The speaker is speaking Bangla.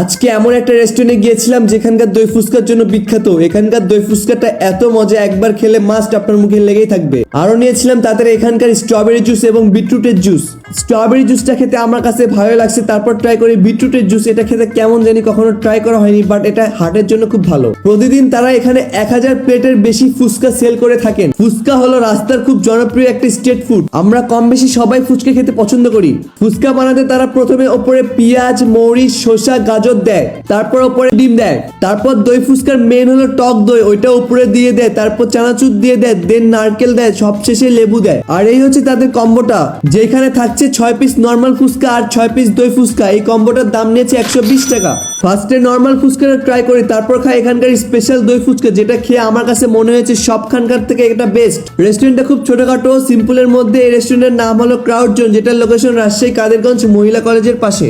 আজকে এমন একটা রেস্টুরেন্টে গিয়েছিলাম যেখানকার দই ফুচকার জন্য বিখ্যাত। এখানকার দই ফুচকাটা এত মজা, একবার খেলে মাস্ট আপনার মুখে লেগেই থাকবে। আরও নিয়েছিলাম তাদের এখানকার স্ট্রবেরি জুস এবং বিটরুটের জুস স্ট্রবেরি জুসটা খেতে আমার কাছে ভালো লাগছে, তারপর ট্রাই করি বিটরুটের জুস, এটা খেতে কেমন জানি কখনো ট্রাই করা হয়নি বাট এটা হার্টের জন্য খুব ভালো। প্রতিদিন তারা এখানে এক হাজার প্লেটের বেশি ফুচকা সেল করে থাকেন। ফুচকা হলো রাস্তার খুব জনপ্রিয় একটা স্ট্রিট ফুড আমরা কম বেশি সবাই ফুচকা খেতে পছন্দ করি। ফুচকা বানাতে তারা প্রথমে ওপরে পেঁয়াজ মরিচ শসা, গাজর দেয়, তারপর ওপরে ডিম দেয়, তারপর দই ফুচকার মেন হলো টক দই, ওইটা উপরে দিয়ে দেয়, তারপর চানাচুর দিয়ে দেয় দেন নারকেল দেয়, সবশেষে লেবু দেয়। আর এই হচ্ছে তাদের কম্বোটা যেখানে থাকছে ছয় পিস নর্মাল ফুচকা আর ছয় পিস দই ফুচকা। এই কম্বোটার দাম নিয়েছে একশো বিশ টাকা। ফার্স্টে নর্মাল ফুচকাটা ট্রাই করি, তারপর খাই এখানকার স্পেশাল দই ফুচকা, যেটা খেয়ে আমার কাছে মনে হয়েছে সবখানকার থেকে এটা বেস্ট রেস্টুরেন্টটা খুব ছোটখাটো সিম্পলের মধ্যে এই রেস্টুরেন্টের নাম হলো ক্রাউড জোন যেটার লোকেশন রাজশাহী, কাদেরগঞ্জ মহিলা কলেজের পাশে।